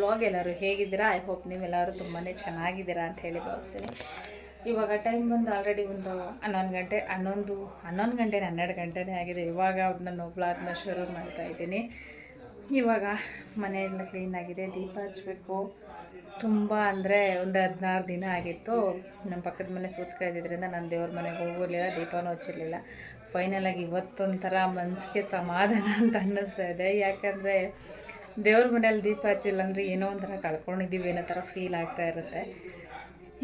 Blog ಎಲ್ಲರೂ ಹೇಗಿದ್ದೀರಾ? I hope ನೀವೆಲ್ಲರೂ ತುಂಬಾ ಚೆನ್ನಾಗಿದ್ದೀರಾ ಅಂತ ಹೇಳಿ ಭಾವಿಸ್ತೀನಿ. ಇವಾಗ ಟೈಮ್ ಬಂದು ಆಲ್ರೆಡಿ ಒಂದು ಹನ್ನೊಂದು ಗಂಟೆ, ಹನ್ನೊಂದು ಹನ್ನೊಂದು ಗಂಟೆ ಹನ್ನೆರಡು ಗಂಟೆನೇ ಆಗಿದೆ. ಇವಾಗ ನಾನು ಬ್ಲಾಗ್ನ ಶುರು ಮಾಡ್ತಾ ಇದ್ದೀನಿ. ಇವಾಗ ಮನೆಯೆಲ್ಲ ಕ್ಲೀನಾಗಿದೆ ದೀಪ ಹಚ್ಚಬೇಕು ತುಂಬ ಅಂದರೆ ಒಂದು ಹದಿನಾರು ದಿನ ಆಗಿತ್ತು. ನಮ್ಮ ಪಕ್ಕದ ಮನೆ ಸೂತ್ಕ ಇದ್ದಿದ್ದರಿಂದ ನಾನು ದೇವ್ರ ಮನೆಗೆ ಹೋಗಿರಲಿಲ್ಲ ದೀಪನೂ ಹಚ್ಚಿರಲಿಲ್ಲ. ಫೈನಲಾಗಿ ಇವತ್ತೊಂಥರ ಮನಸ್ಸಿಗೆ ಸಮಾಧಾನ ಅಂತ ಅನ್ನಿಸ್ತಾ ಇದೆ. ಯಾಕಂದರೆ ದೇವ್ರ ಮನೇಲಿ ದೀಪ ಹಚ್ಚಿಲ್ಲ ಅಂದರೆ ಏನೋ ಒಂಥರ ಕಳ್ಕೊಂಡಿದ್ದೀವಿ, ಏನೋ ಥರ ಫೀಲ್ ಆಗ್ತಾ ಇರುತ್ತೆ.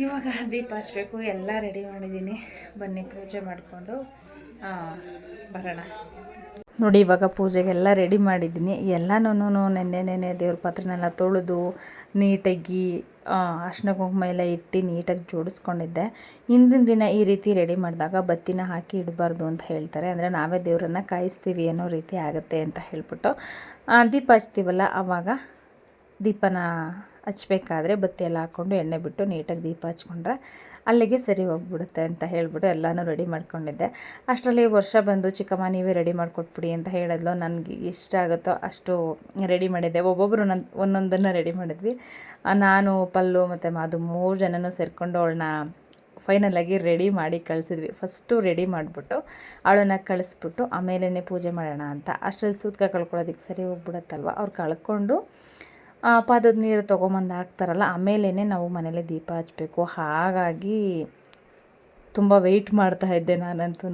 ಇವಾಗ ದೀಪ ಹಚ್ಚಬೇಕು ಎಲ್ಲ ರೆಡಿ ಮಾಡಿದ್ದೀನಿ. ಬನ್ನಿ, ಪೂಜೆ ಮಾಡಿಕೊಂಡು ಬರೋಣ. ನೋಡಿ, ಇವಾಗ ಪೂಜೆಗೆಲ್ಲ ರೆಡಿ ಮಾಡಿದ್ದೀನಿ. ಎಲ್ಲನೂ ನೆನ್ನೆ ನೆನ್ನೆ ದೇವ್ರ ಪಾತ್ರೆನೆಲ್ಲ ತೊಳೆದು, ನೀಟಾಗಿ ಅರ್ಶಿನ ಕುಂಕುಮ ಎಲ್ಲ ಇಟ್ಟು ನೀಟಾಗಿ ಜೋಡಿಸ್ಕೊಂಡಿದ್ದೆ. ಹಿಂದಿನ ದಿನ ಈ ರೀತಿ ರೆಡಿ ಮಾಡಿದಾಗ ಬತ್ತಿನ ಹಾಕಿ ಇಡಬಾರ್ದು ಅಂತ ಹೇಳ್ತಾರೆ. ಅಂದರೆ ನಾವೇ ದೇವರನ್ನು ಕಾಯಿಸ್ತೀವಿ ಅನ್ನೋ ರೀತಿ ಆಗುತ್ತೆ ಅಂತ ಹೇಳ್ಬಿಟ್ಟು ದೀಪ ಹಚ್ತೀವಲ್ಲ ಆವಾಗ ದೀಪನ ಹಚ್ಬೇಕಾದ್ರೆ ಬತ್ತಿಯೆಲ್ಲ ಹಾಕ್ಕೊಂಡು ಎಣ್ಣೆ ಬಿಟ್ಟು ನೀಟಾಗಿ ದೀಪ ಹಚ್ಕೊಂಡ್ರೆ ಅಲ್ಲಿಗೆ ಸರಿ ಹೋಗ್ಬಿಡುತ್ತೆ ಅಂತ ಹೇಳಿಬಿಟ್ಟು ಎಲ್ಲನೂ ರೆಡಿ ಮಾಡ್ಕೊಂಡಿದ್ದೆ. ಅಷ್ಟರಲ್ಲಿ ವರ್ಷ ಬಂದು, ಚಿಕ್ಕಮ್ಮ, ನೀವೇ ರೆಡಿ ಮಾಡಿಕೊಟ್ಬಿಡಿ ಅಂತ ಹೇಳಿದ್ಲು. ನನಗೆ ಇಷ್ಟ ಆಗುತ್ತೋ ಅಷ್ಟು ರೆಡಿ ಮಾಡಿದ್ದೆ. ಒಬ್ಬೊಬ್ಬರು ನನ್ನ ಒಂದೊಂದನ್ನು ರೆಡಿ ಮಾಡಿದ್ವಿ. ನಾನು, ಪಲ್ಲು ಮತ್ತು ಮಾದು ಮೂರು ಜನನೂ ಸೇರಿಕೊಂಡು ಅವಳನ್ನ ಫೈನಲಾಗಿ ರೆಡಿ ಮಾಡಿ ಕಳಿಸಿದ್ವಿ. ಫಸ್ಟು ರೆಡಿ ಮಾಡಿಬಿಟ್ಟು ಅವಳನ್ನ ಕಳಿಸ್ಬಿಟ್ಟು ಆಮೇಲೇ ಪೂಜೆ ಮಾಡೋಣ ಅಂತ. ಅಷ್ಟರಲ್ಲಿ ಸೂತ್ಕ ಕಳ್ಕೊಳ್ಳೋದಕ್ಕೆ ಸರಿ ಹೋಗ್ಬಿಡತ್ತಲ್ವ? ಅವ್ರು ಕಳ್ಕೊಂಡು ಪಾದದ ನೀರು ತೊಗೊಂಬಂದು ಹಾಕ್ತಾರಲ್ಲ ಆಮೇಲೇ ನಾವು ಮನೇಲೆ ದೀಪ ಹಚ್ಚಬೇಕು ಹಾಗಾಗಿ ತುಂಬ ವೆಯ್ಟ್ ಮಾಡ್ತಾ ಇದ್ದೆ ನಾನಂತೂ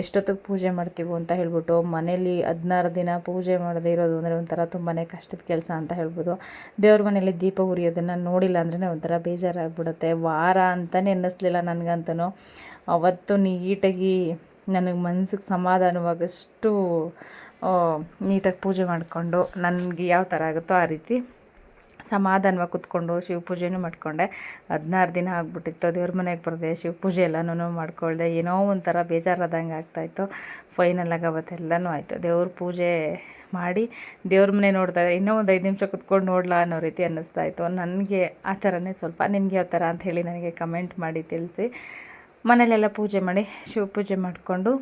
ಎಷ್ಟೊತ್ತಿಗೆ ಪೂಜೆ ಮಾಡ್ತೀವೋ ಅಂತ ಹೇಳ್ಬಿಟ್ಟು, ಮನೇಲಿ ಹದಿನಾರು ದಿನ ಪೂಜೆ ಮಾಡದೇ ಇರೋದು ಅಂದರೆ ಒಂಥರ ತುಂಬಾ ಕಷ್ಟದ ಕೆಲಸ ಅಂತ ಹೇಳ್ಬೋದು. ದೇವ್ರ ಮನೇಲಿ ದೀಪ ಉರಿಯೋದನ್ನು ನೋಡಿಲ್ಲ ಅಂದ್ರೆ ಒಂಥರ ಬೇಜಾರಾಗ್ಬಿಡುತ್ತೆ. ವಾರ ಅಂತಲೇ ಅನ್ನಿಸ್ಲಿಲ್ಲ ನನಗಂತೂ ಅವತ್ತು ನೀಟಾಗಿ ನನಗೆ ಮನಸ್ಸಿಗೆ ಸಮಾಧಾನವಾಗಷ್ಟು ನೀಟಾಗಿ ಪೂಜೆ ಮಾಡಿಕೊಂಡು ನನಗೆ ಯಾವ ಥರ ಆಗುತ್ತೋ ಆ ರೀತಿ ಸಮಾಧಾನವಾಗಿ ಕೂತ್ಕೊಂಡು ಶಿವ ಪೂಜೆನೂ ಮಾಡಿಕೊಂಡೆ. ಹದಿನಾರು ದಿನ ಆಗ್ಬಿಟ್ಟಿತ್ತು, ದೇವ್ರ ಮನೆಗೆ ಬರದೆ, ಶಿವ ಪೂಜೆ ಎಲ್ಲನೂ ಮಾಡ್ಕೊಳ್ದೆ. ಏನೋ ಒಂಥರ ಬೇಜಾರಾದಂಗೆ ಆಗ್ತಾಯಿತ್ತು. ಫೈನಲಾಗಿ ಅವತ್ತೆಲ್ಲನೂ ಆಯಿತು. ದೇವ್ರ ಪೂಜೆ ಮಾಡಿ ದೇವ್ರ ಮನೆ ನೋಡಿದಾಗ ಇನ್ನೂ ಒಂದು ಐದು ನಿಮಿಷ ಕುತ್ಕೊಂಡು ನೋಡ್ಲಾ ಅನ್ನೋ ರೀತಿ ಅನ್ನಿಸ್ತಾ ಇತ್ತು ನನಗೆ ಆ ಥರನೇ ಸ್ವಲ್ಪ. ನಿಮಗೆ ಯಾವ ಥರ ಅಂತ ಹೇಳಿ ನನಗೆ ಕಮೆಂಟ್ ಮಾಡಿ ತಿಳಿಸಿ. ಮನೇಲೆಲ್ಲ ಪೂಜೆ ಮಾಡಿ, ಶಿವ ಪೂಜೆ ಮಾಡಿಕೊಂಡು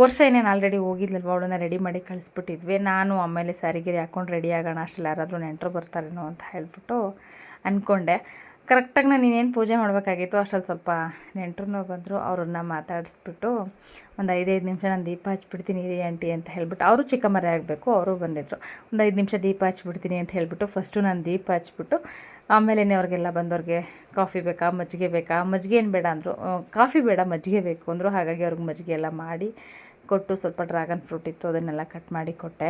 ವರ್ಷ ಏನೇನು ಆಲ್ರೆಡಿ ಹೋಗಿದ್ಲಲ್ವ, ಅವಳನ್ನ ರೆಡಿ ಮಾಡಿ ಕಳಿಸ್ಬಿಟ್ಟಿದ್ವಿ. ನಾನು ಆಮೇಲೆ ಸ್ಯಾರಿಗಿರಿ ಹಾಕ್ಕೊಂಡು ರೆಡಿ ಆಗೋಣ ಅಷ್ಟರಲ್ಲಿ ಯಾರಾದರೂ ನೆಂಟರು ಬರ್ತಾರೇನೋ ಅಂತ ಹೇಳ್ಬಿಟ್ಟು ಅಂದ್ಕೊಂಡೆ ಕರೆಕ್ಟಾಗಿ ನಾನು ಇನ್ನೇನು ಪೂಜೆ ಮಾಡಬೇಕಾಗಿತ್ತು ಅಷ್ಟೊಂದು ಸ್ವಲ್ಪ ನೆಂಟ್ರು ಬಂದರು, ಅವ್ರನ್ನ ಮಾತಾಡಿಸ್ಬಿಟ್ಟು ಒಂದು ಐದೈದು ನಿಮಿಷ ನಾನು ದೀಪ ಹಚ್ಬಿಡ್ತೀನಿ ರೀ ಆಂಟಿ ಅಂತ ಹೇಳ್ಬಿಟ್ಟು, ಅವರು ಚಿಕ್ಕಮ್ಮರೇ ಆಗಬೇಕು, ಅವರು ಬಂದಿದ್ದರು ಒಂದು ಐದು ನಿಮಿಷ ದೀಪ ಹಚ್ಬಿಡ್ತೀನಿ ಅಂತ ಹೇಳ್ಬಿಟ್ಟು ಫಸ್ಟು ನಾನು ದೀಪ ಹಚ್ಬಿಟ್ಟು ಆಮೇಲೆ ಅವ್ರಿಗೆಲ್ಲ ಬಂದವ್ರಿಗೆ ಕಾಫಿ ಬೇಕಾ, ಮಜ್ಜಿಗೆ ಬೇಕಾ, ಮಜ್ಜಿಗೆ ಏನು ಬೇಡ ಅಂದರು ಕಾಫಿ ಬೇಡ, ಮಜ್ಜಿಗೆ ಬೇಕು ಅಂದರು, ಹಾಗಾಗಿ ಅವ್ರಿಗೆ ಮಜ್ಜಿಗೆ ಎಲ್ಲ ಮಾಡಿ ಕೊಟ್ಟು ಸ್ವಲ್ಪ ಡ್ರ್ಯಾಗನ್ ಫ್ರೂಟ್ ಇತ್ತು ಅದನ್ನೆಲ್ಲ ಕಟ್ ಮಾಡಿ ಕೊಟ್ಟೆ.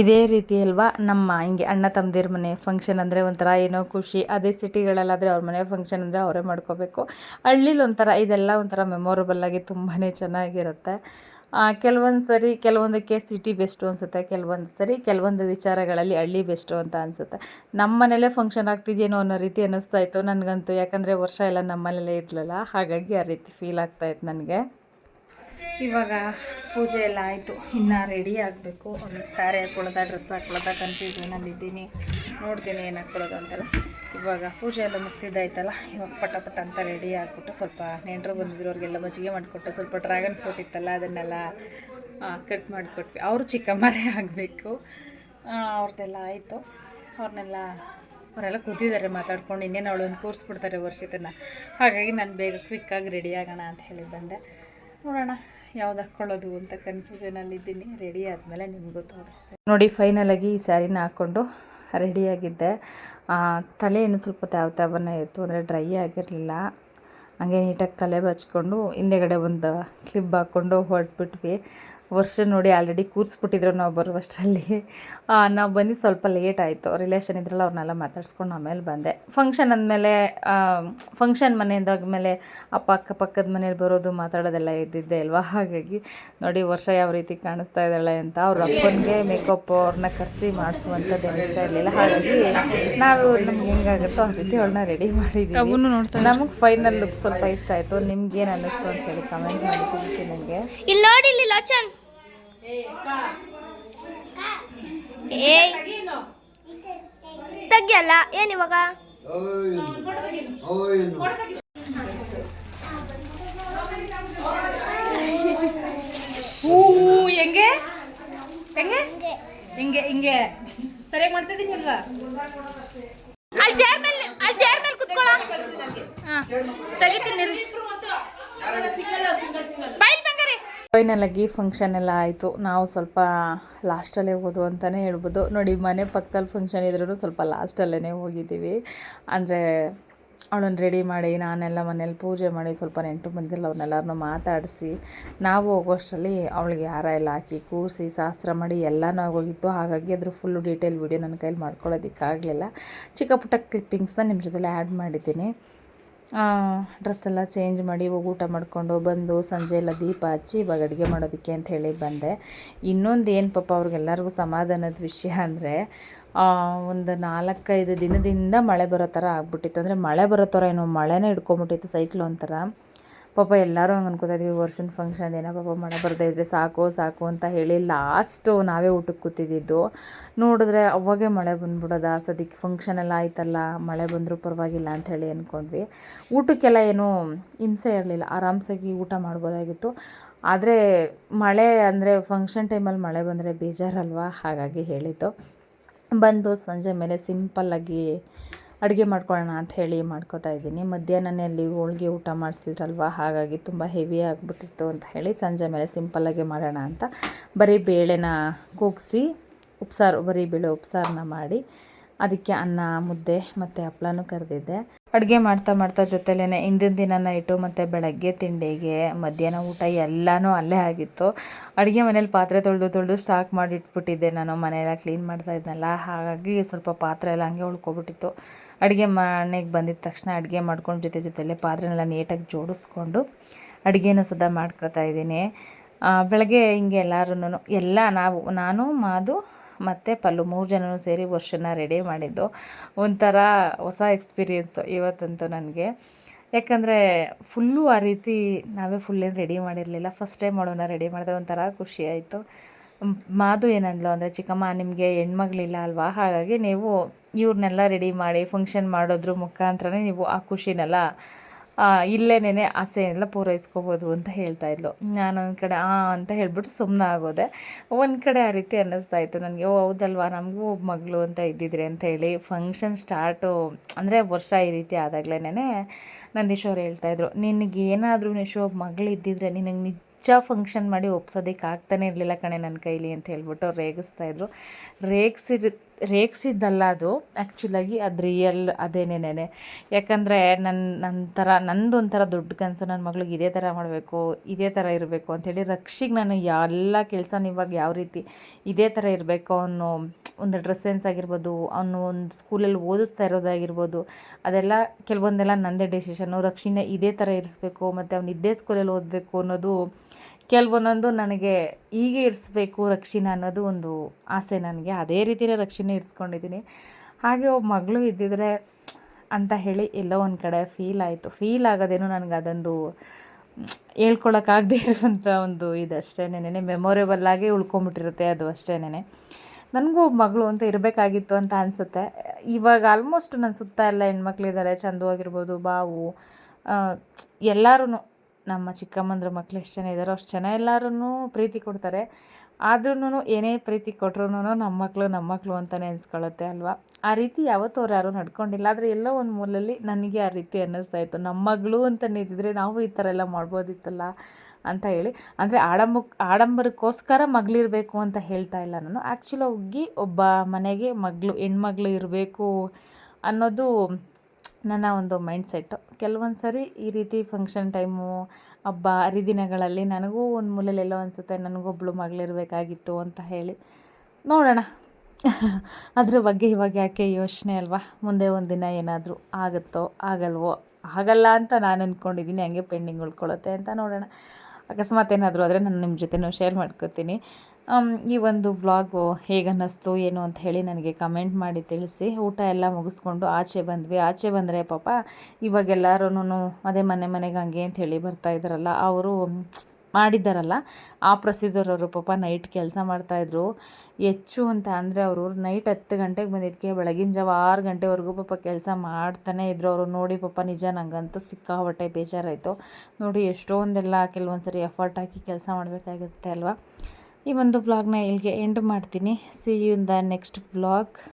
ಇದೇ ರೀತಿ ಅಲ್ವಾ? ನಮ್ಮ ಹಿಂಗೆ ಅಣ್ಣ ತಮ್ಮದಿರ ಮನೆ ಫಂಕ್ಷನ್ ಅಂದರೆ ಒಂಥರ ಏನೋ ಖುಷಿ. ಅದೇ ಸಿಟಿಗಳಲ್ಲಾದರೆ ಅವ್ರ ಮನೆ ಫಂಕ್ಷನ್ ಅಂದರೆ ಅವರೇ ಮಾಡ್ಕೋಬೇಕು. ಹಳ್ಳಿಲಿ ಒಂಥರ ಇದೆಲ್ಲ ಒಂಥರ ಮೆಮೊರಬಲ್ ಆಗಿ ತುಂಬಾ ಚೆನ್ನಾಗಿರುತ್ತೆ. ಕೆಲವೊಂದು ಸರಿ ಕೆಲವೊಂದಕ್ಕೆ ಸಿಟಿ ಬೆಸ್ಟು ಅನಿಸುತ್ತೆ ಕೆಲವೊಂದು ಸರಿ ಕೆಲವೊಂದು ವಿಚಾರಗಳಲ್ಲಿ ಹಳ್ಳಿ ಬೆಸ್ಟು ಅಂತ ಅನಿಸುತ್ತೆ. ನಮ್ಮ ಮನೇಲೇ ಫಂಕ್ಷನ್ ಆಗ್ತಿದೆಯೇನೋ ಅನ್ನೋ ರೀತಿ ಅನ್ನಿಸ್ತಾ ಇತ್ತು ನನಗಂತೂ. ಯಾಕಂದರೆ ವರ್ಷ ಎಲ್ಲ ನಮ್ಮ ಮನೇಲೇ ಇರಲಿಲ್ಲ ಹಾಗಾಗಿ ಆ ರೀತಿ ಫೀಲ್ ಆಗ್ತಾಯಿತ್ತು ನನಗೆ. ಇವಾಗ ಪೂಜೆ ಎಲ್ಲ ಆಯಿತು. ಇನ್ನು ರೆಡಿ ಆಗಬೇಕು. ಒಂದು ಸ್ಯಾರಿ ಹಾಕ್ಕೊಳ್ಳೋದ ಡ್ರೆಸ್ ಹಾಕ್ಕೊಳ್ಳೋದ ಕನ್ಫ್ಯೂಷನಲ್ಲಿ ಇದ್ದೀನಿ. ನೋಡ್ತೀನಿ ಏನು ಹಾಕ್ಕೊಳ್ಳೋದು ಅಂತೆಲ್ಲ. ಇವಾಗ ಪೂಜೆ ಎಲ್ಲ ಮುಗಿಸಿದ್ದಾಯ್ತಲ್ಲ. ಇವಾಗ ಪಟ ಪಟ ಅಂತ ರೆಡಿ ಆಗಿಬಿಟ್ಟು ಸ್ವಲ್ಪ ನೆಂಟರು ಬಂದಿದ್ರು, ಅವ್ರಿಗೆಲ್ಲ ಮಜ್ಜಿಗೆ ಮಾಡಿಕೊಟ್ಟು ಸ್ವಲ್ಪ ಡ್ರ್ಯಾಗನ್ ಫ್ರೂಟ್ ಇತ್ತಲ್ಲ, ಅದನ್ನೆಲ್ಲ ಕಟ್ ಮಾಡಿಕೊಟ್ವಿ. ಅವರು ಚಿಕ್ಕಮ್ಮರೇ ಆಗಬೇಕು. ಅವ್ರದ್ದೆಲ್ಲ ಆಯಿತು. ಅವ್ರನ್ನೆಲ್ಲ ಅವರೆಲ್ಲ ಕೂತಿದ್ದಾರೆ, ಮಾತಾಡ್ಕೊಂಡು ಇನ್ನೇನು ಅವಳನ್ನು ಕೂರಿಸ್ಬಿಡ್ತಾರೆ ವರ್ಷಿತನ. ಹಾಗಾಗಿ ನಾನು ಬೇಗ ಕ್ವಿಕ್ಕಾಗಿ ರೆಡಿ ಆಗೋಣ ಅಂತ ಹೇಳಿ ಬಂದೆ. ನೋಡೋಣ. ಯಾವ್ದು ಹಾಕ್ಕೊಳ್ಳೋದು ಅಂತ ಕನ್ಫ್ಯೂಷನಲ್ಲಿದ್ದೀನಿ ರೆಡಿ ಆದಮೇಲೆ ನಿಮಗೂ ತೋರಿಸ್ತೆ ನೋಡಿ ಫೈನಲಾಗಿ ಈ ಸ್ಯಾರಿನ ಹಾಕ್ಕೊಂಡು ರೆಡಿಯಾಗಿದ್ದೆ ತಲೆ ಏನು ಸ್ವಲ್ಪ ತಾವ ತಾವನ್ನ ಇತ್ತು, ಅಂದರೆ ಡ್ರೈ ಆಗಿರಲಿಲ್ಲ. ಹಂಗೆ ನೀಟಾಗಿ ತಲೆ ಬಚ್ಕೊಂಡು ಹಿಂದೆಗಡೆ ಒಂದು ಕ್ಲಿಪ್ ಹಾಕ್ಕೊಂಡು ಹೊರಟ್ಬಿಟ್ವಿ. ವರ್ಷ ನೋಡಿ ಆಲ್ರೆಡಿ ಕೂರಿಸ್ಬಿಟ್ಟಿದ್ರು ನಾವು ಬರುವಷ್ಟರಲ್ಲಿ. ನಾವು ಬಂದು ಸ್ವಲ್ಪ ಲೇಟ್ ಆಯಿತು. ರಿಲೇಷನ್ ಇದ್ರಲ್ಲ ಅವ್ರನ್ನೆಲ್ಲ ಮಾತಾಡ್ಸ್ಕೊಂಡು ಆಮೇಲೆ ಬಂದೆ. ಫಂಕ್ಷನ್ ಅಂದಮೇಲೆ ಫಂಕ್ಷನ್ ಮನೆಯಿಂದಾದ್ಮೇಲೆ ಅಪ್ಪ ಅಕ್ಕಪಕ್ಕದ ಮನೇಲಿ ಬರೋದು ಮಾತಾಡೋದೆಲ್ಲ ಇದ್ದಿದ್ದೆ ಅಲ್ವಾ? ಹಾಗಾಗಿ ನೋಡಿ ವರ್ಷ ಯಾವ ರೀತಿ ಕಾಣಿಸ್ತಾ ಇದ್ದಾಳೆ ಅಂತ ಅವ್ರ ಅಪ್ಪನಿಗೆ ಮೇಕಪ್ ಅವ್ರನ್ನ ಕರೆಸಿ ಮಾಡಿಸುವಂಥದ್ದು ಏನು ಇಷ್ಟ ಇರಲಿಲ್ಲ. ಹಾಗಾಗಿ ನಾವು ನಮ್ಗೆ ಹೆಂಗಾಗುತ್ತೋ ಆ ರೀತಿ ಅವ್ರನ್ನ ರೆಡಿ ಮಾಡಿದ್ದೀವಿ ನಮಗೆ ಫೈನಲ್ ಲುಕ್ ಸ್ವಲ್ಪ ಇಷ್ಟ ಆಯಿತು. ನಿಮ್ಗೆ ಏನು ಅನ್ನಿಸ್ತು ಅಂತ ಹೇಳಿ ಕಮೆಂಟ್ ಮಾಡಿ ತಿಳಿಸಿ ನನಗೆ ಇಲ್ಲಿ ನೋಡಿ ಇಲ್ಲಿ ಲೋಚನ್. ಏಯ್. ತೆಗಿಯಲ್ಲ ಏನ್ ಇವಾಗ? ಹೂ ಹೆಂಗೆ? ಹೆಂಗೆ? ಹಿಂಗೆ ಹಿಂಗೆ. ಸರಿಯಾಗಿ ಮಾಡ್ತಿದ್ದೀನಿ ಅಲ್ವಾ? ಅಲ್ಲಿ ಚೇರ್ ಮೇಲೆ ಅಲ್ಲಿ ಚೇರ್ ಮೇಲೆ ಕುತ್ಕೊಳ್ಳ ಹಾಂ ತೆಗಿತೀನಿ ಬಾಯ್ ಫೈನಲ್ ಆಗಿ ಫಂಕ್ಷನ್ ಎಲ್ಲ ಆಯಿತು. ನಾವು ಸ್ವಲ್ಪ ಲಾಸ್ಟಲ್ಲೇ ಹೋದು ಅಂತಲೇ ಹೇಳ್ಬೋದು. ನೋಡಿ, ಮನೆ ಪಕ್ಕದಲ್ಲಿ ಫಂಕ್ಷನ್ ಇದ್ರೂ ಸ್ವಲ್ಪ ಲಾಸ್ಟಲ್ಲೇ ಹೋಗಿದ್ದೀವಿ. ಅಂದರೆ ಅವಳನ್ನು ರೆಡಿ ಮಾಡಿ, ನಾನೆಲ್ಲ ಮನೇಲಿ ಪೂಜೆ ಮಾಡಿ, ಸ್ವಲ್ಪ ನೆಂಟು ಬಂದಿಲ್ಲ ಅವ್ರನ್ನೆಲ್ಲರನ್ನೂ ಮಾತಾಡಿಸಿ. ನಾವು ಹೋಗೋಷ್ಟರಲ್ಲಿ ಅವಳಿಗೆ ಹಾರ ಎಲ್ಲ ಹಾಕಿ, ಕೂರಿಸಿ, ಶಾಸ್ತ್ರ ಮಾಡಿ ಎಲ್ಲನೂ ಆಗೋಗಿತ್ತು. ಹಾಗಾಗಿ ಅದ್ರ ಫುಲ್ಲು ಡೀಟೇಲ್ ವಿಡಿಯೋ ನನ್ನ ಕೈಲಿ ಮಾಡ್ಕೊಳ್ಳೋದಕ್ಕಾಗಲಿಲ್ಲ. ಚಿಕ್ಕ ಪುಟ್ಟ ಕ್ಲಿಪ್ಪಿಂಗ್ಸ್ನ ನಿಮ್ಮ ಜೊತೆಲಿ ಆ್ಯಡ್ ಮಾಡಿದ್ದೀನಿ. ಡ್ರೆಸ್ ಎಲ್ಲ ಚೇಂಜ್ ಮಾಡಿ ಹೋಗಿ ಊಟ ಮಾಡಿಕೊಂಡು ಬಂದು ಸಂಜೆ ಎಲ್ಲ ದೀಪ ಹಚ್ಚಿ ಇವಾಗ ಅಡುಗೆ ಮಾಡೋದಕ್ಕೆ ಅಂತ ಹೇಳಿ ಬಂದೆ. ಇನ್ನೊಂದು ಏನು ಪಾಪ ಅವ್ರಿಗೆಲ್ಲರಿಗೂ ಸಮಾಧಾನದ ವಿಷಯ ಅಂದರೆ ಒಂದು ನಾಲ್ಕೈದು ದಿನದಿಂದ ಮಳೆ ಬರೋ ಥರ ಆಗ್ಬಿಟ್ಟಿತ್ತು. ಅಂದರೆ ಮಳೆ ಬರೋ ಥರ ಏನೋ ಮಳೆನೇ ಹಿಡ್ಕೊಂಬಿಟ್ಟಿತ್ತು ಸೈಕ್ಲೋನ್ ಥರ ಪಾಪ ಎಲ್ಲರೂ ಹಂಗೆ ಅನ್ಕೋತಾ ಇದ್ವಿ, ವರ್ಷದ ಫಂಕ್ಷನ್ ಏನೋ ಪಾಪ ಮಳೆ ಬರ್ತಾ ಇದ್ರೆ ಸಾಕು ಸಾಕು ಅಂತ ಹೇಳಿ ಲಾಸ್ಟು ನಾವೇ ಊಟಕ್ಕೆ ಕೂತಿದ್ದಿದ್ದು ನೋಡಿದ್ರೆ ಅವಾಗೇ ಮಳೆ ಬಂದ್ಬಿಡೋದ? ಸದ್ಯಕ್ಕೆ ಫಂಕ್ಷನ್ ಎಲ್ಲ ಆಯ್ತಲ್ಲ, ಮಳೆ ಬಂದರೂ ಪರವಾಗಿಲ್ಲ ಅಂತ ಹೇಳಿ ಅಂದ್ಕೊಂಡ್ವಿ ಊಟಕ್ಕೆಲ್ಲ ಏನೂ ಹಿಂಸೆ ಇರಲಿಲ್ಲ, ಆರಾಮ್ಸಾಗಿ ಊಟ ಮಾಡ್ಬೋದಾಗಿತ್ತು. ಆದರೆ ಮಳೆ ಅಂದರೆ ಫಂಕ್ಷನ್ ಟೈಮಲ್ಲಿ ಮಳೆ ಬಂದರೆ ಬೇಜಾರಲ್ವಾ? ಹಾಗಾಗಿ ಹೇಳಿದ್ದು. ಬಂದು ಸಂಜೆ ಮೇಲೆ ಸಿಂಪಲ್ಲಾಗಿ ಅಡುಗೆ ಮಾಡ್ಕೊಳ್ಳೋಣ ಅಂತ ಹೇಳಿ ಮಾಡ್ಕೋತಾ ಇದ್ದೀನಿ. ಮಧ್ಯಾಹ್ನನೇ ಅಲ್ಲಿ ಹೋಳ್ಗೆ ಊಟ ಮಾಡಿಸಿದ್ರಲ್ವ? ಹಾಗಾಗಿ ತುಂಬ ಹೆವಿ ಆಗಿಬಿಟ್ಟಿತ್ತು ಅಂತ ಹೇಳಿ ಸಂಜೆ ಮೇಲೆ ಸಿಂಪಲ್ಲಾಗಿ ಮಾಡೋಣ ಅಂತ ಬರೀ ಬೇಳೆನ ಕೂಗಿಸಿ ಉಪ್ಸಾರು, ಬರೀ ಬೇಳೆ ಉಪ್ಸಾರನ್ನ ಮಾಡಿ ಅದಕ್ಕೆ ಅನ್ನ, ಮುದ್ದೆ ಮತ್ತು ಹಪ್ಳನೂ ಕರೆದಿದ್ದೆ. ಅಡುಗೆ ಮಾಡ್ತಾ ಮಾಡ್ತಾ ಜೊತೆಲೇ ಹಿಂದಿನ ದಿನ ನೈಟು ಮತ್ತು ಬೆಳಗ್ಗೆ ತಿಂಡಿಗೆ ಮಧ್ಯಾಹ್ನ ಊಟ ಎಲ್ಲನೂ ಅಲ್ಲೇ ಆಗಿತ್ತು. ಅಡುಗೆ ಮನೇಲಿ ಪಾತ್ರೆ ತೊಳೆದು ತೊಳೆದು ಸ್ಟಾಕ್ ಮಾಡಿಟ್ಬಿಟ್ಟಿದ್ದೆ ನಾನು. ಮನೆಯೆಲ್ಲ ಕ್ಲೀನ್ ಮಾಡ್ತಾ ಇದ್ದೆನಲ್ಲ ಹಾಗಾಗಿ ಸ್ವಲ್ಪ ಪಾತ್ರೆ ಎಲ್ಲ ಹಂಗೆ ಉಳ್ಕೊಬಿಟ್ಟಿತ್ತು. ಅಡುಗೆ ಮನೆಗೆ ಬಂದಿದ್ದ ತಕ್ಷಣ ಅಡುಗೆ ಮಾಡ್ಕೊಂಡು ಜೊತೆ ಜೊತೆಲೇ ಪಾತ್ರೆನೆಲ್ಲ ನೀಟಾಗಿ ಜೋಡಿಸ್ಕೊಂಡು ಅಡುಗೆನೂ ಸುದ್ದ ಮಾಡ್ಕೊತಾ ಇದ್ದೀನಿ. ಬೆಳಗ್ಗೆ ಹಿಂಗೆ ಎಲ್ಲರೂ ಎಲ್ಲ ನಾವು, ನಾನು, ಮಾದು ಮತ್ತು ಪಲ್ಲು ಮೂರು ಜನನು ಸೇರಿ ವರ್ಷನ ರೆಡಿ ಮಾಡಿದ್ದು. ಒಂಥರ ಹೊಸ ಎಕ್ಸ್ಪೀರಿಯೆನ್ಸು ಇವತ್ತಂತೂ ನನಗೆ. ಯಾಕಂದರೆ ಫುಲ್ಲು ಆ ರೀತಿ ನಾವೇ ಫುಲ್ಲೇನು ರೆಡಿ ಮಾಡಿರಲಿಲ್ಲ. ಫಸ್ಟ್ ಟೈಮ್ ಮಾಡೋಣ ರೆಡಿ ಮಾಡಿದೆ. ಒಂಥರ ಖುಷಿ ಆಯಿತು. ಮಾದು ಏನಂದ್ಲು ಅಂದರೆ, ಚಿಕ್ಕಮ್ಮ ನಿಮಗೆ ಹೆಣ್ಮಗಳಿಲ್ಲ ಅಲ್ವಾ? ಹಾಗಾಗಿ ನೀವು ಇವ್ರನ್ನೆಲ್ಲ ರೆಡಿ ಮಾಡಿ ಫಂಕ್ಷನ್ ಮಾಡೋದ್ರ ಮುಖಾಂತರನೇ ನೀವು ಆ ಖುಷಿನೆಲ್ಲ ಇಲ್ಲೇನೇ ಆಸೆಯೆಲ್ಲ ಪೂರೈಸ್ಕೋಬೋದು ಅಂತ ಹೇಳ್ತಾ ಇದ್ಲು. ನಾನು ಒಂದು ಕಡೆ, ಆ, ಅಂತ ಹೇಳ್ಬಿಟ್ಟು ಸುಮ್ಮನೆ ಆಗೋದೆ. ಒಂದು ಕಡೆ ಆ ರೀತಿ ಅನ್ನಿಸ್ತಾ ಇತ್ತು ನನಗೆ, ಓ, ಹೌದಲ್ವಾ, ನಮಗೂ ಒಬ್ಬ ಮಗಳು ಅಂತ ಇದ್ದಿದ್ರೆ ಅಂತ ಹೇಳಿ ಫಂಕ್ಷನ್ ಸ್ಟಾರ್ಟು ಅಂದರೆ ವರ್ಷ ಈ ರೀತಿ ಆದಾಗ್ಲೇ ನಂದೀಶ್ ಅವ್ರು ಹೇಳ್ತಾಯಿದ್ರು ನಿನಗೆ ಏನಾದರೂ ನಿಶು ಒಬ್ಬ ಮಗಳು ಇದ್ದಿದ್ರೆ ನಿನಗೆ ನಿಜ ಫಂಕ್ಷನ್ ಮಾಡಿ ಒಪ್ಸೋದಕ್ಕೆ ಆಗ್ತಾನೆ ಇರಲಿಲ್ಲ ಕಣೆ ನನ್ನ ಕೈಲಿ ಅಂತ ಹೇಳ್ಬಿಟ್ಟು ರೇಗಿಸ್ತಾಯಿದ್ರು ರೇಗಿಸಿರ್ ರೇಗಿಸಿದ್ದಲ್ಲ ಅದು. ಆ್ಯಕ್ಚುಲಾಗಿ ಅದು ರಿಯಲ್ ಅದೇನೇನೆ ಯಾಕಂದರೆ ನನ್ನ ನನ್ನ ಥರ ನಂದೊಂಥರ ದೊಡ್ಡ ಕನಸು ನನ್ನ ಮಗಳಿಗೆ ಇದೇ ಥರ ಮಾಡಬೇಕು, ಇದೇ ಥರ ಇರಬೇಕು ಅಂಥೇಳಿ ರಕ್ಷಿಗೆ ನಾನು ಎಲ್ಲ ಕೆಲಸನ ಇವಾಗ ಯಾವ ರೀತಿ ಇದೇ ಥರ ಇರಬೇಕು ಅನ್ನೋ ಒಂದು ಡ್ರೆಸ್ ಸೆನ್ಸ್ ಆಗಿರ್ಬೋದು ಅವನು ಒಂದು ಸ್ಕೂಲಲ್ಲಿ ಓದಿಸ್ತಾ ಇರೋದಾಗಿರ್ಬೋದು, ಅದೆಲ್ಲ ಕೆಲವೊಂದೆಲ್ಲ ನನ್ನದೇ ಡೆಸಿಷನ್ನು ರಕ್ಷಿನ ಇದೇ ಥರ ಇರಿಸ್ಬೇಕು, ಮತ್ತು ಅವ್ನು ಇದೇ ಸ್ಕೂಲಲ್ಲಿ ಓದಬೇಕು ಅನ್ನೋದು ಕೆಲವೊಂದೊಂದು ನನಗೆ ಹೀಗೆ ಇರಿಸ್ಬೇಕು ರಕ್ಷಿನ ಅನ್ನೋದು ಒಂದು ಆಸೆ ನನಗೆ. ಅದೇ ರೀತಿಯೇ ರಕ್ಷಿಣೆ ಇರಿಸ್ಕೊಂಡಿದ್ದೀನಿ. ಹಾಗೆ ಒಬ್ಬ ಮಗಳು ಇದ್ದಿದ್ರೆ ಅಂತ ಹೇಳಿ ಎಲ್ಲೋ ಒಂದು ಕಡೆ ಫೀಲ್ ಆಯಿತು. ಫೀಲ್ ಆಗೋದೇನು ನನಗೆ ಅದೊಂದು ಹೇಳ್ಕೊಳಕ್ಕಾಗದೇ ಇರುವಂಥ ಒಂದು ಇದು ಇದಷ್ಟೇನೆ ಮೆಮೊರೇಬಲ್ ಆಗಿ ಉಳ್ಕೊಂಬಿಟ್ಟಿರುತ್ತೆ ಅದು ಅಷ್ಟೇನೆ ನನಗೂ ಒಬ್ಬ ಮಗಳು ಅಂತ ಇರಬೇಕಾಗಿತ್ತು ಅಂತ ಅನಿಸುತ್ತೆ. ಇವಾಗ ಆಲ್ಮೋಸ್ಟ್ ನನ್ನ ಸುತ್ತ ಎಲ್ಲ ಹೆಣ್ಮಕ್ಳಿದ್ದಾರೆ ಚಂದವಾಗಿರ್ಬೋದು, ಬಾವು ಎಲ್ಲರೂ ನಮ್ಮ ಚಿಕ್ಕಮ್ಮಂದ್ರ ಮಕ್ಳು ಎಷ್ಟು ಜನ ಇದ್ದಾರೋ ಅಷ್ಟು ಜನ ಎಲ್ಲರೂ ಪ್ರೀತಿ ಕೊಡ್ತಾರೆ. ಆದ್ರೂ ಏನೇ ಪ್ರೀತಿ ಕೊಟ್ರೂ ನಮ್ಮ ಮಕ್ಕಳು ನಮ್ಮ ಮಕ್ಕಳು ಅಂತಲೇ ಅನ್ಸ್ಕೊಳ್ಳುತ್ತೆ ಅಲ್ವಾ? ಆ ರೀತಿ ಯಾವತ್ತೂ ಅವ್ರು ಯಾರೂ ನಡ್ಕೊಂಡಿಲ್ಲ. ಆದರೆ ಎಲ್ಲೋ ಒಂದು ಮೂಲಲ್ಲಿ ನನಗೆ ಆ ರೀತಿ ಅನ್ನಿಸ್ತಾ ಇತ್ತು. ನಮ್ಮ ಮಗಳು ಅಂತ ನಿಂತಿದ್ರೆ ನಾವು ಈ ಥರ ಎಲ್ಲ ಮಾಡ್ಬೋದಿತ್ತಲ್ಲ ಅಂತ ಹೇಳಿ. ಅಂದರೆ ಆಡಂಬ ಆಡಂಬರಕ್ಕೋಸ್ಕರ ಮಗಳಿರಬೇಕು ಅಂತ ಹೇಳ್ತಾ ಇಲ್ಲ ನಾನು. ಆ್ಯಕ್ಚುಲಿ ಹೋಗಿ ಒಬ್ಬ ಮನೆಗೆ ಮಗಳು, ಹೆಣ್ಮಗಳು ಇರಬೇಕು ಅನ್ನೋದು ನನ್ನ ಒಂದು ಮೈಂಡ್ ಸೆಟ್ಟು ಕೆಲವೊಂದು ಸರಿ ಈ ರೀತಿ ಫಂಕ್ಷನ್ ಟೈಮು ಹಬ್ಬ, ಹರಿದಿನಗಳಲ್ಲಿ ನನಗೂ ಒಂದು ಮೂಲೆಯಲ್ಲಿ ಎಲ್ಲೋ ಅನಿಸುತ್ತೆ, ನನಗೊಬ್ಳು ಮಗಳಿರಬೇಕಾಗಿತ್ತು ಅಂತ ಹೇಳಿ. ನೋಡೋಣ. ಅದ್ರ ಬಗ್ಗೆ ಇವಾಗ ಯಾಕೆ ಯೋಚನೆ ಅಲ್ವಾ? ಮುಂದೆ ಒಂದು ದಿನ ಏನಾದರೂ ಆಗುತ್ತೋ, ಆಗಲ್ವೋ, ಆಗಲ್ಲ ಅಂತ ನಾನು ಅಂದ್ಕೊಂಡಿದ್ದೀನಿ ಹಂಗೆ ಪೆಂಡಿಂಗ್ ಉಳ್ಕೊಳ್ಳುತ್ತೆ ಅಂತ ನೋಡೋಣ. ಅಕಸ್ಮಾತ್ ಏನಾದರೂ ಆದರೆ ನಾನು ನಿಮ್ಮ ಜೊತೆನೂ ಶೇರ್ ಮಾಡ್ಕೋತೀನಿ. ಈ ಒಂದು ವ್ಲಾಗು ಹೇಗೆ ಅನ್ನಿಸ್ತು ಏನು ಅಂತ ಹೇಳಿ ನನಗೆ ಕಮೆಂಟ್ ಮಾಡಿ ತಿಳಿಸಿ. ಊಟ ಎಲ್ಲ ಮುಗಿಸ್ಕೊಂಡು ಆಚೆ ಬಂದ್ವಿ. ಆಚೆ ಬಂದರೆ ಪಾಪ ಇವಾಗೆಲ್ಲರೂ ಅದೇ ಮನೆ ಮನೆಗೆ ಹಂಗೆ ಅಂತ ಹೇಳಿ ಬರ್ತಾ ಇದ್ದಾರಲ್ಲ ಅವರು ಮಾಡಿದ್ದಾರಲ್ಲ, ಆ ಪ್ರೊಸೀಜರ್ ಅವರು ಪಾಪ ನೈಟ್ ಕೆಲಸ ಮಾಡ್ತಾಯಿದ್ರು. ಹೆಚ್ಚು ಅಂತ ಅಂದರೆ ಅವರು ನೈಟ್ ಹತ್ತು ಗಂಟೆಗೆ ಬಂದಿದ್ದಕ್ಕೆ ಬೆಳಗಿನ ಜಾವ ಆರು ಗಂಟೆವರೆಗೂ ಪಾಪ ಕೆಲಸ ಮಾಡ್ತಾನೆ ಇದ್ರು ಅವರು. ನೋಡಿ ಪಾಪ ನಿಜ ನನಗಂತೂ ಸಿಕ್ಕಾಪಟ್ಟೆ ಬೇಜಾರಾಯಿತು. ನೋಡಿ ಎಷ್ಟೊಂದೆಲ್ಲ ಕೆಲವೊಂದು ಸರಿ ಎಫರ್ಟ್ ಹಾಕಿ ಕೆಲಸ ಮಾಡಬೇಕಾಗುತ್ತೆ ಅಲ್ವಾ? ಈ ಒಂದು ವ್ಲಾಗ್ನ ಇಲ್ಲಿಗೆ ಎಂಡ್ ಮಾಡ್ತೀನಿ. See you in the next vlog